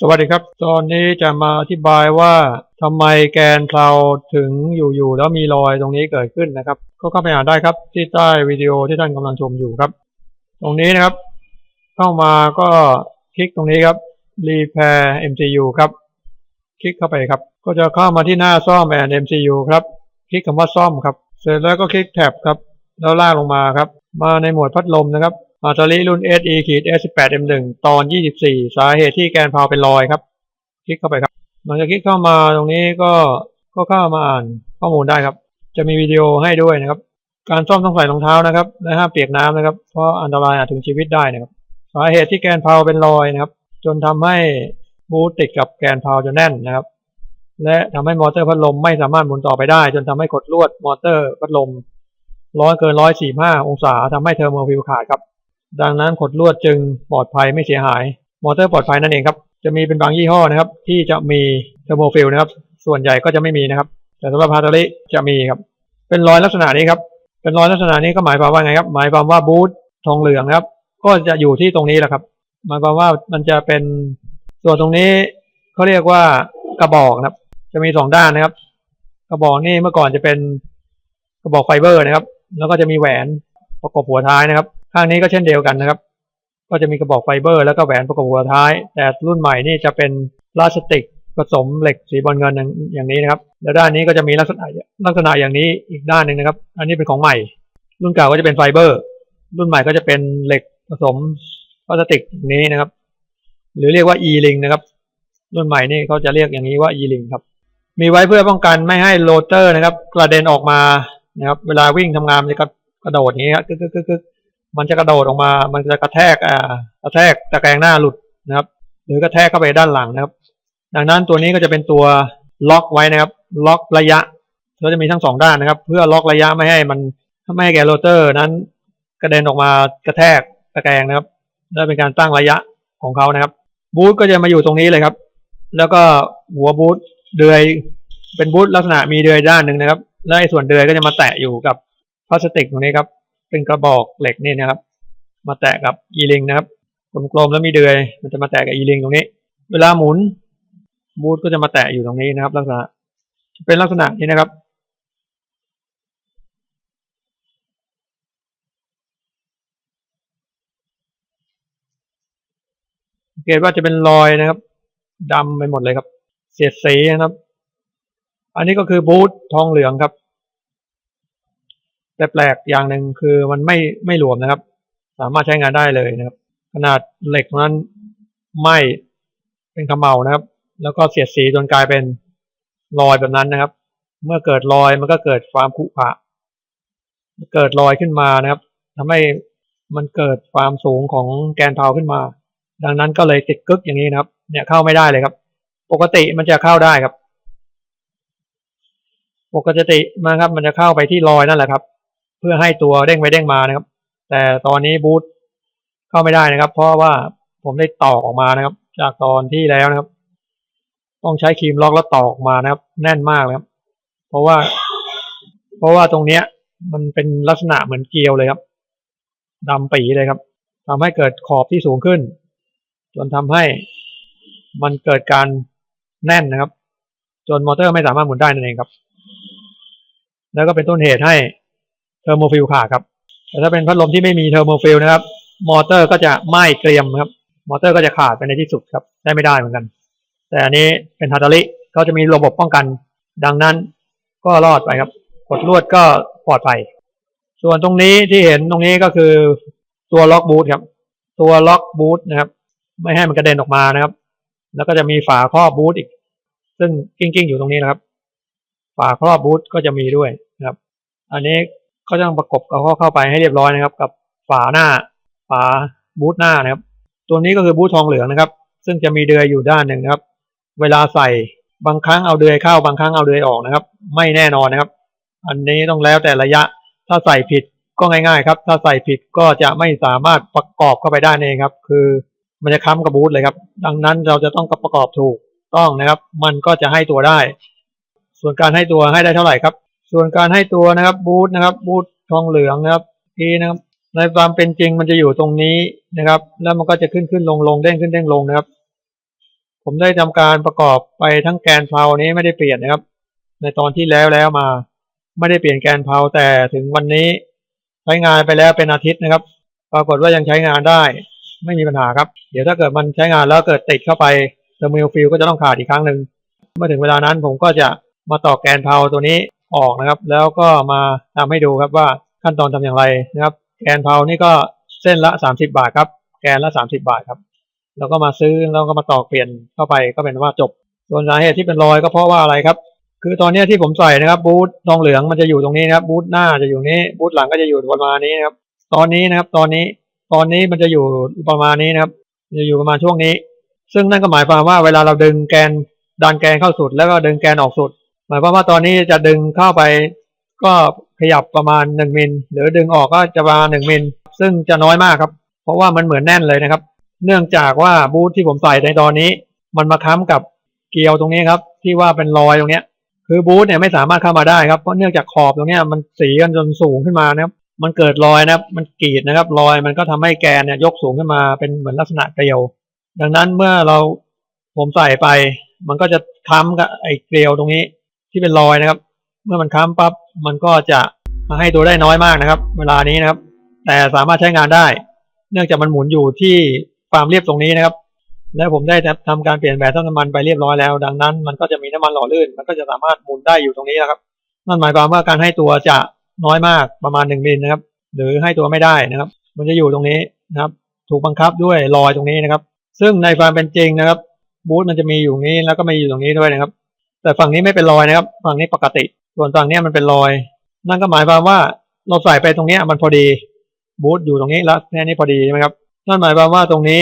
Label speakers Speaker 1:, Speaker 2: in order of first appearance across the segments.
Speaker 1: สวัสดีครับ ตอนนี้จะมาอธิบายว่าทำไมแกนเพลาถึงอยู่ๆแล้วมีรอยตรงนี้เกิดขึ้นนะครับ ก็เข้าไปอ่านได้ครับที่ใต้วิดีโอที่ท่านกำลังชมอยู่ครับ ตรงนี้นะครับ เข้ามาก็คลิกตรงนี้ครับ Repair MCU ครับ คลิกเข้าไปครับ ก็จะเข้ามาที่หน้าซ่อมแอน MCU ครับ คลิกคำว่าซ่อมครับ เสร็จแล้วก็คลิกแท็บครับ แล้วลากลงมาครับ มาในหมวดพัดลมนะครับ อัลตาลีรุ่น SE ขีด S18 M1 ตอน 24 สาเหตุที่แกนเพลาเป็นรอยครับ คลิกเข้าไปครับ หลังจากคลิกเข้ามาตรงนี้ก็ก็เข้ามาอ่านข้อมูลได้ครับ จะมีวิดีโอให้ด้วยนะครับ การซ่อมต้องใส่รองเท้านะครับ และห้ามเปียกน้ำนะครับ เพราะอันตรายอาจถึงชีวิตได้นะครับ สาเหตุที่แกนเพลาเป็นรอยนะครับ จนทำให้บูติดกับแกนเพลาจนแน่นนะครับ และทำให้มอเตอร์พัดลมไม่สามารถหมุนต่อไปได้ จนทำให้กดลวดมอเตอร์พัดลมร้อนเกิน145องศาทำให้เทอร์โมฟิลขาดครับ ดังนั้นขดลวดจึงปลอดภัยไม่เสียหาย มอเตอร์ปลอดภัยนั่นเองครับ จะมีเป็นบางยี่ห้อนะครับ ที่จะมีเทอร์โมฟิลนะครับ ส่วนใหญ่ก็จะไม่มีนะครับ แต่สำหรับฮาร์ตลิจะมีครับ เป็นรอยลักษณะนี้ครับ เป็นรอยลักษณะนี้ก็หมายความว่าไงครับ หมายความว่าบูททองเหลืองนะครับ ก็จะอยู่ที่ตรงนี้แหละครับ หมายความว่ามันจะเป็นส่วนตรงนี้เขาเรียกว่ากระบอกนะครับ จะมีสองด้านนะครับ กระบอกนี่เมื่อก่อนจะเป็นกระบอกไฟเบอร์นะครับ แล้วก็จะมีแหวนประกบหัวท้ายนะครับ ข้างนี้ก็เช่นเดียวกันนะครับ ก็จะมีกระบอกไฟเบอร์ แล้วก็แหวนประกบหัวท้าย แต่รุ่นใหม่นี่จะเป็นพลาสติกผสมเหล็กสีบอลเงินอย่างนี้นะครับ แล้วด้านนี้ก็จะมีลักษณะลักษณะอย่างนี้อีกด้านหนึ่งนะครับ อันนี้เป็นของใหม่ รุ่นเก่าก็จะเป็นไฟเบอร์ รุ่นใหม่ก็จะเป็นเหล็กผสมพลาสติกอย่างนี้นะครับ หรือเรียกว่า e-ring นะครับ รุ่นใหม่นี่เขาจะเรียกอย่างนี้ว่า e-ring ครับ มีไว้เพื่อป้องกันไม่ให้โรเตอร์นะครับ กระเด็นออกมานะครับ เวลาวิ่งทำงานจะกระโดดอย่างนี้ครับกึกกึกกึกกึก มันจะกระโดดออกมา มันจะกระแทกอ่ากระแทกตะแกรงหน้าหลุดนะครับ หรือกระแทกเข้าไปด้านหลังนะครับ ดังนั้นตัวนี้ก็จะเป็นตัวล็อกไว้นะครับ ล็อกระยะก็จะมีทั้งสองด้านนะครับ เพื่อล็อกระยะไม่ให้มันไม่ให้แกโรเตอร์นั้นกระเด็นออกมากระแทกตะแกรงนะครับและเป็นการตั้งระยะของเขานะครับ บูทก็จะมาอยู่ตรงนี้เลยครับ แล้วก็หัวบูทเดือยเป็นบูทลักษณะมีเดือยด้านหนึ่งนะครับ และไอ้ส่วนเดือยก็จะมาแตะอยู่กับพลาสติกตรงนี้ครับ เป็นกระบอกเหล็กนี่นะครับ มาแตะกับอีลิงนะครับกลมๆแล้วมีเดือย มันจะมาแตะกับอีลิงตรงนี้ เวลาหมุนบูทก็จะมาแตะอยู่ตรงนี้นะครับ ลักษณะเป็นลักษณะนี้นะครับสังเกตว่าจะเป็นรอยนะครับดำไปหมดเลยครับ เสียดสีนะครับ อันนี้ก็คือบูททองเหลืองครับ แต่แปลกอย่างหนึ่งคือมันไม่ไม่หลวมนะครับ สามารถใช้งานได้เลยนะครับ ขนาดเหล็กนั้นไหมเป็นขมเมานะครับ แล้วก็เสียดสีจนกลายเป็นรอยแบบนั้นนะครับ เมื่อเกิดรอยมันก็เกิดความขุขะเกิดรอยขึ้นมานะครับทำให้มันเกิดความสูงของแกนเพลาขึ้นมา ดังนั้นก็เลยติดกึกอย่างนี้นะครับ เนี่ยเข้าไม่ได้เลยครับ ปกติมันจะเข้าได้ครับ ปกติมาครับ มันจะเข้าไปที่รอยนั่นแหละครับ เพื่อให้ตัวเด้งไปเด้งมานะครับ แต่ตอนนี้บูทเข้าไม่ได้นะครับ เพราะว่าผมได้ตอกออกมานะครับ จากตอนที่แล้วนะครับ ต้องใช้ครีมล็อกแล้วตอกออกมานะครับ แน่นมากเลยครับ เพราะว่า เพราะว่าตรงเนี้ย มันเป็นลักษณะเหมือนเกลียวเลยครับดำปีเลยครับทำให้เกิดขอบที่สูงขึ้น จนทำให้มันเกิดการแน่นนะครับ จนมอเตอร์ไม่สามารถหมุนได้นั่นเองครับ แล้วก็เป็นต้นเหตุให้ ทอร์โมฟิลขาดครับ แต่ถ้าเป็นพัดลมที่ไม่มีเทอร์โมฟิลนะครับ มอเตอร์ก็จะไหม้เกรียมครับ มอเตอร์ก็จะขาดไปในที่สุดครับใช้ไม่ได้เหมือนกัน แต่อันนี้เป็นฮาตาลิเขาจะมีระบบป้องกัน ดังนั้นก็รอดไปครับกดลวดก็ปลอดภัย ส่วนตรงนี้ที่เห็นตรงนี้ก็คือตัวล็อกบูทครับ ตัวล็อกบูทนะครับ ไม่ให้มันกระเด็นออกมานะครับ แล้วก็จะมีฝาครอบบูทอีก ซึ่งกิ้งๆ อยู่ตรงนี้นะครับ ฝาครอบบูทก็จะมีด้วยนะครับ อันนี้ ก็ต้องประกบกับข้อเข้าไปให้เรียบร้อยนะครับ กับฝาหน้าฝาบูทหน้านะครับ ตัวนี้ก็คือบูททองเหลืองนะครับ ซึ่งจะมีเดือยอยู่ด้านหนึ่งนะครับ เวลาใส่บางครั้งเอาเดือยเข้าบางครั้งเอาเดือยออกนะครับ ไม่แน่นอนนะครับ อันนี้ต้องแล้วแต่ระยะถ้าใส่ผิดก็ง่ายๆครับ ถ้าใส่ผิดก็จะไม่สามารถประกอบเข้าไปได้เองครับ คือมันจะค้ำกับบูทเลยครับ ดังนั้นเราจะต้องประกอบถูกต้องนะครับ มันก็จะให้ตัวได้ ส่วนการให้ตัวให้ได้เท่าไหร่ครับ ส่วนการให้ตัวนะครับบูทนะครับบูททองเหลืองนะครับทีนะครับในความเป็นจริงมันจะอยู่ตรงนี้นะครับ แล้วมันก็จะขึ้นขึ้นลงลงเด้งขึ้นเด้งลงนะครับ ผมได้ทำการประกอบไปทั้งแกนเพลานี้ไม่ได้เปลี่ยนนะครับ ในตอนที่แล้วแล้วมา ไม่ได้เปลี่ยนแกนเพลาแต่ถึงวันนี้ใช้งานไปแล้วเป็นอาทิตย์นะครับ ปรากฏว่ายังใช้งานได้ ไม่มีปัญหาครับ เดี๋ยวถ้าเกิดมันใช้งานแล้วเกิดติดเข้าไปเทอร์มิลฟิลก็จะต้องขาดอีกครั้งหนึ่งเมื่อถึงเวลานั้นผมก็จะมาต่อแกนเพลาตัวนี้ ออกนะครับ แล้วก็มาทำให้ดูครับว่าขั้นตอนทำอย่างไรนะครับ แกนเพลานี่ก็เส้นละ 30 บาทครับ แกนละ 30 บาทครับ แล้วก็มาซื้อแล้วก็มาต่อเปลี่ยนเข้าไปก็เป็นว่าจบ ส่วนสาเหตุที่เป็นรอยก็เพราะว่าอะไรครับ คือตอนนี้ที่ผมใส่นะครับบูททองเหลืองมันจะอยู่ตรงนี้นะครับ บูทหน้าจะอยู่นี้บูทหลังก็จะอยู่ประมาณนี้นะครับ ตอนนี้นะครับ ตอนนี้ตอนนี้มันจะอยู่ประมาณนี้นะครับ จะอยู่ประมาณช่วงนี้ ซึ่งนั่นก็หมายความว่าเวลาเราดึงแกนดันแกนเข้าสุด แล้วก็ดึงแกนออกสุด หมายความว่าตอนนี้จะดึงเข้าไปก็ขยับประมาณหนึ่งมิล หรือดึงออกก็จะประมาณหนึ่งมิล ซึ่งจะน้อยมากครับ เพราะว่ามันเหมือนแน่นเลยนะครับ เนื่องจากว่าบูทที่ผมใส่ในตอนนี้ มันมาค้ำกับเกลียวตรงนี้ครับ ที่ว่าเป็นรอยตรงเนี้ยคือบูทเนี่ยไม่สามารถเข้ามาได้ครับเพราะเนื่องจากขอบตรงเนี้ยมันสีกันจนสูงขึ้นมานะครับ มันเกิดรอยนะครับ มันกรีดนะครับ รอยมันก็ทำให้แกนเนี่ยยกสูงขึ้นมาเป็นเหมือนลักษณะเกลียว ดังนั้นเมื่อเราผมใส่ไป มันก็จะค้ำกับไอ้เกลียวตรงนี้ ที่เป็นรอยนะครับ เมื่อมันค้ำปั๊บมันก็จะมาให้ตัวได้น้อยมากนะครับ เวลานี้นะครับ แต่สามารถใช้งานได้ เนื่องจากมันหมุนอยู่ที่ความเรียบตรงนี้นะครับ แล้วผมได้ทำการเปลี่ยนแบบต้นน้ำมันไปเรียบร้อยแล้ว ดังนั้นมันก็จะมีน้ำมันหล่อลื่น มันก็จะสามารถหมุนได้อยู่ตรงนี้นะครับ นั่นหมายความว่าการให้ตัวจะน้อยมากประมาณหนึ่งมิลนะครับ หรือให้ตัวไม่ได้นะครับ มันจะอยู่ตรงนี้นะครับ ถูกบังคับด้วยรอยตรงนี้นะครับ ซึ่งในความเป็นจริงนะครับบูทมันจะมีอยู่นี้แล้วก็มีอยู่ตรงนี้ด้วยนะครับ แต่ฝั่งนี้ไม่เป็นรอยนะครับ ฝั่งนี้ปกติ ส่วนฝั่งนี้มันเป็นรอย นั่นก็หมายความว่าเราใส่ไปตรงนี้มันพอดีบูทอยู่ตรงนี้แล้วแค่นี้พอดีใช่ไหมครับนั่นหมายความว่าตรงนี้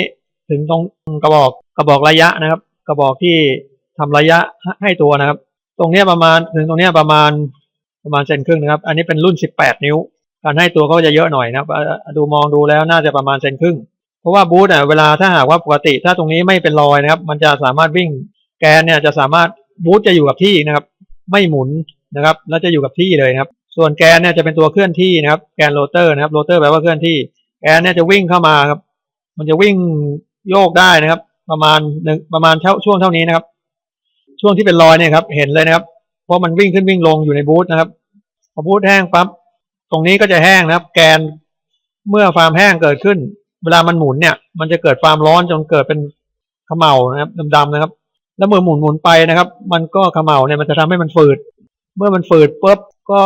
Speaker 1: ถึงตรงกระบอกกระบอกระยะนะครับ กระบอกที่ทำระยะให้ตัวนะครับ ตรงนี้ประมาณถึงตรงนี้ประมาณประมาณเซนครึ่งนะครับ อันนี้เป็นรุ่น 18 นิ้ว การให้ตัวก็จะเยอะหน่อยนะครับ ดูมองดูแล้วน่าจะประมาณเซนครึ่ง เพราะว่าบูทอะเวลาถ้าหากว่าปกติถ้าตรงนี้ไม่เป็นรอยนะครับ มันจะสามารถวิ่งแกนเนี่ยจะสามารถ บูทจะอยู่กับที่นะครับ ไม่หมุนนะครับแล้วจะอยู่กับที่เลยนะครับ ส่วนแกนเนี่ยจะเป็นตัวเคลื่อนที่นะครับ แกนโรเตอร์นะครับโรเตอร์แปลว่าเคลื่อนที่แกนเนี่ยจะวิ่งเข้ามาครับ มันจะวิ่งโยกได้นะครับ ประมาณหนึ่งประมาณเท่าช่วงเท่านี้นะครับ ช่วงที่เป็นรอยเนี่ยครับ เห็นเลยนะครับ เพราะมันวิ่งขึ้นวิ่งลงอยู่ในบูธนะครับพอบูธแห้งปั๊บตรงนี้ก็จะแห้งนะครับ แกนเมื่อความแห้งเกิดขึ้น เวลามันหมุนเนี่ย มันจะเกิดความร้อนจนเกิดเป็นเขม่านะครับดำๆนะครับ แล้วเมื่อหมุนหมุนไปนะครับ มันก็ขม่าเนี่ยมันจะทำให้มันฝืด เมื่อมันฝืดปุ๊บก็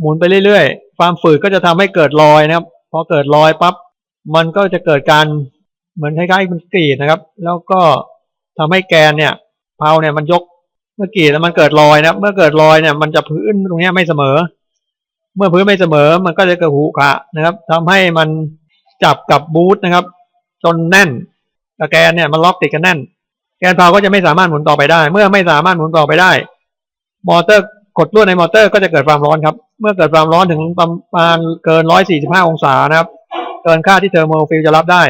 Speaker 1: หมุนไปเรื่อยๆ ความฝืดก็จะทำให้เกิดรอยนะครับ พอเกิดรอยปั๊บมันก็จะเกิดการเหมือนคล้ายๆมันกรีดนะครับ แล้วก็ทำให้แกนเนี่ยเพลาเนี่ยมันยกเมื่อกรีดแล้วมันเกิดรอยนะครับ เมื่อเกิดรอยเนี่ยมันจะพื้นตรงนี้ไม่เสมอ เมื่อพื้นไม่เสมอมันก็จะเกิดหูขะนะครับทำให้มันจับกับบูทนะครับ จนแน่นตะแกนเนี่ยมันล็อกติดกันแน่น นเพลาก็จะไม่สามารถหมุนต่อไปได้ เมื่อไม่สามารถหมุนต่อไปได้ มอเตอร์กดลวดในมอเตอร์ก็จะเกิดความร้อนครับ เมื่อเกิดความร้อนถึงประมาณเกิน 145 องศานะครับ เกินค่าที่เทอร์โมฟิลจะรับได้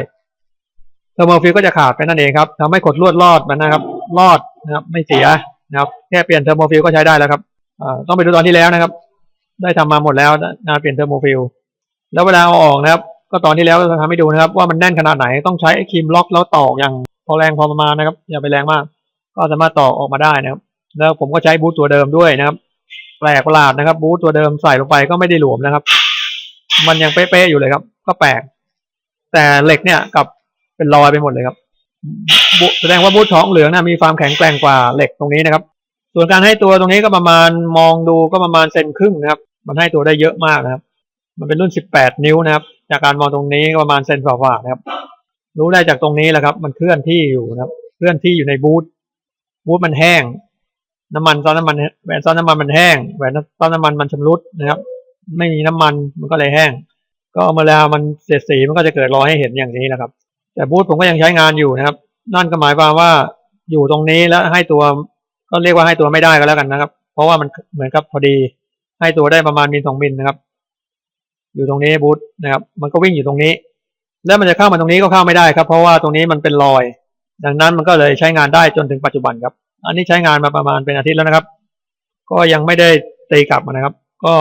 Speaker 1: เทอร์โมฟิลก็จะขาดไปนั่นเองครับทำให้กดลวดรอดมันนะครับ รอดนะครับ ไม่เสียนะครับ แค่เปลี่ยนเทอร์โมฟิลก็ใช้ได้แล้วครับอ่าต้องไปดูตอนที่แล้วนะครับ ได้ทำมาหมดแล้วงานเปลี่ยนเทอร์โมฟิลแล้วเวลาเอาออกนะครับ ก็ตอนที่แล้วเราทำให้ดูนะครับ ว่ามันแน่นขนาดไหน ต้องใช้ไอ้ครีมล็อกแล้วตอกอย่าง พอแรงพอประมาณนะครับ อย่าไปแรงมาก ก็สามารถต่อออกมาได้นะครับ แล้วผมก็ใช้บูทตัวเดิมด้วยนะครับ แปลกประหลาดนะครับ บูทตัวเดิมใส่ลงไปก็ไม่ได้หลวมนะครับ มันยังเป๊ะๆอยู่เลยครับ ก็แปลก แต่เหล็กเนี่ยกับเป็นรอยไปหมดเลยครับแสดงว่าบูทท้องเหลืองนะมีความแข็งแกร่งกว่าเหล็กตรงนี้นะครับ ส่วนการให้ตัวตรงนี้ก็ประมาณมองดูก็ประมาณเซนครึ่งนะครับ มันให้ตัวได้เยอะมากนะครับ มันเป็นรุ่น 18 นิ้วนะครับ จากการมองตรงนี้ก็ประมาณเซนฝ่าๆนะครับ รู้ได้จากตรงนี้แหละครับ มันเคลื่อนที่อยู่นะครับ เคลื่อนที่อยู่ในบูทบูทมันแห้ง น้ำมันตอนน้ำมันแหวนตอนน้ำมันมันแห้งแหวนตอนน้ำมันมันชำรุดนะครับ ไม่มีน้ำมันมันก็เลยแห้ง ก็เมื่อเวลามันเสียดสีมันก็จะเกิดรอยให้เห็นอย่างนี้นะครับ แต่บูทผมก็ยังใช้งานอยู่นะครับ นั่นก็หมายความว่าอยู่ตรงนี้แล้วให้ตัวก็เรียกว่าให้ตัวไม่ได้ก็แล้วกันนะครับ เพราะว่ามันเหมือนกับพอดี ให้ตัวได้ประมาณมิลสองมิลนะครับ อยู่ตรงนี้บูทนะครับ มันก็วิ่งอยู่ตรงนี้ แล้วมันจะเข้ามาตรงนี้ก็เข้าไม่ได้ครับ เพราะว่าตรงนี้มันเป็นรอย ดังนั้นมันก็เลยใช้งานได้จนถึงปัจจุบันครับ อันนี้ใช้งานมาประมาณเป็นอาทิตย์แล้วนะครับ ก็ยังไม่ได้ตีกลับมานะครับ ก็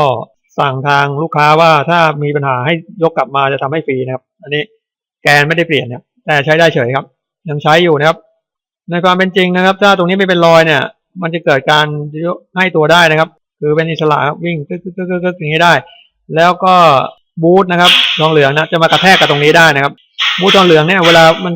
Speaker 1: สั่งทางลูกค้าว่าถ้ามีปัญหาให้ยกกลับมาจะทำให้ฟรีนะครับ อันนี้แกนไม่ได้เปลี่ยนนะแต่ใช้ได้เฉยครับ ยังใช้อยู่นะครับ ในความเป็นจริงนะครับ ถ้าตรงนี้ไม่เป็นรอยเนี่ย มันจะเกิดการให้ตัวได้นะครับ คือเป็นอิสระครับวิ่งกึกกึกกึกกึกกึกอย่างนี้ได้ แล้วก็ บูทนะครับทองเหลืองนะจะมากระแทกกับตรงนี้ได้นะครับ บูททองเหลืองเนี่ยเวลามัน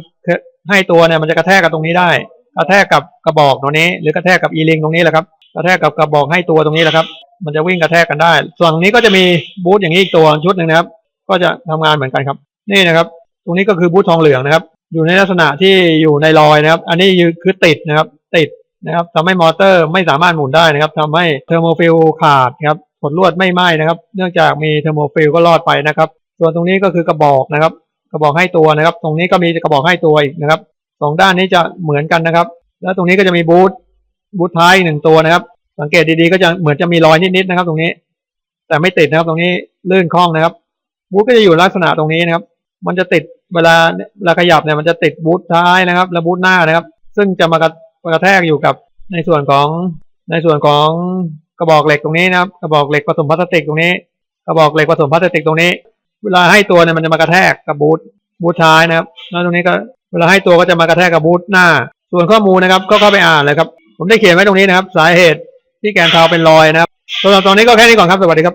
Speaker 1: ให้ตัวเนี่ยมันจะกระแทกกับตรงนี้ได้ กระแทกกับกระบอกตรงนี้ หรือกระแทกกับอีลิงตรงนี้แหละครับ กระแทกกับกระบอกให้ตัวตรงนี้แหละครับ มันจะวิ่งกระแทกกันได้ ส่วนตรงนี้ก็จะมีบูทอย่างนี้อีกตัวชุดหนึ่งนะครับ ก็จะทำงานเหมือนกันครับ นี่นะครับ ตรงนี้ก็คือบูททองเหลืองนะครับ อยู่ในลักษณะที่อยู่ในรอยนะครับ อันนี้คือติดนะครับ ติดนะครับทำให้มอเตอร์ไม่สามารถหมุนได้นะครับทำให้เทอร์โมฟิลขาดครับ ผลลวดไม่ไหม้นะครับ เนื่องจากมีเทอร์โมฟิลก็รอดไปนะครับ ส่วนตรงนี้ก็คือกระบอกนะครับ กระบอกให้ตัวนะครับ ตรงนี้ก็มีกระบอกให้ตัวอีกนะครับสองด้านนี้จะเหมือนกันนะครับ แล้วตรงนี้ก็จะมีบูทบูทท้ายหนึ่งตัวนะครับ สังเกตดีๆก็จะเหมือนจะมีรอยนิดๆนะครับ ตรงนี้ แต่ไม่ติดนะครับ ตรงนี้ลื่นคล่องนะครับ บูทก็จะอยู่ลักษณะตรงนี้นะครับ มันจะติดเวลาเวลาขยับเนี่ยมันจะติดบูทท้ายนะครับ และบูทหน้านะครับ ซึ่งจะมากระมากระแทกอยู่กับในส่วนของในส่วนของ กระบอกเหล็กตรงนี้นะครับกระบอกเหล็กผสมพลาสติกตรงนี้กระบอกเหล็กผสมพลาสติกตรงนี้ เวลาให้ตัวเนี่ยมันจะมากระแทกกับบูทบูทท้ายนะครับแล้วตรงนี้ก็เวลาให้ตัวก็จะมากระแทกกับบูทหน้า ส่วนข้อมูลนะครับ ก็เข้าไปอ่านเลยครับ ผมได้เขียนไว้ตรงนี้นะครับ สาเหตุที่แกนเทาเป็นรอยนะครับสำหรับตอนนี้ก็แค่นี้ก่อนครับสวัสดีครับ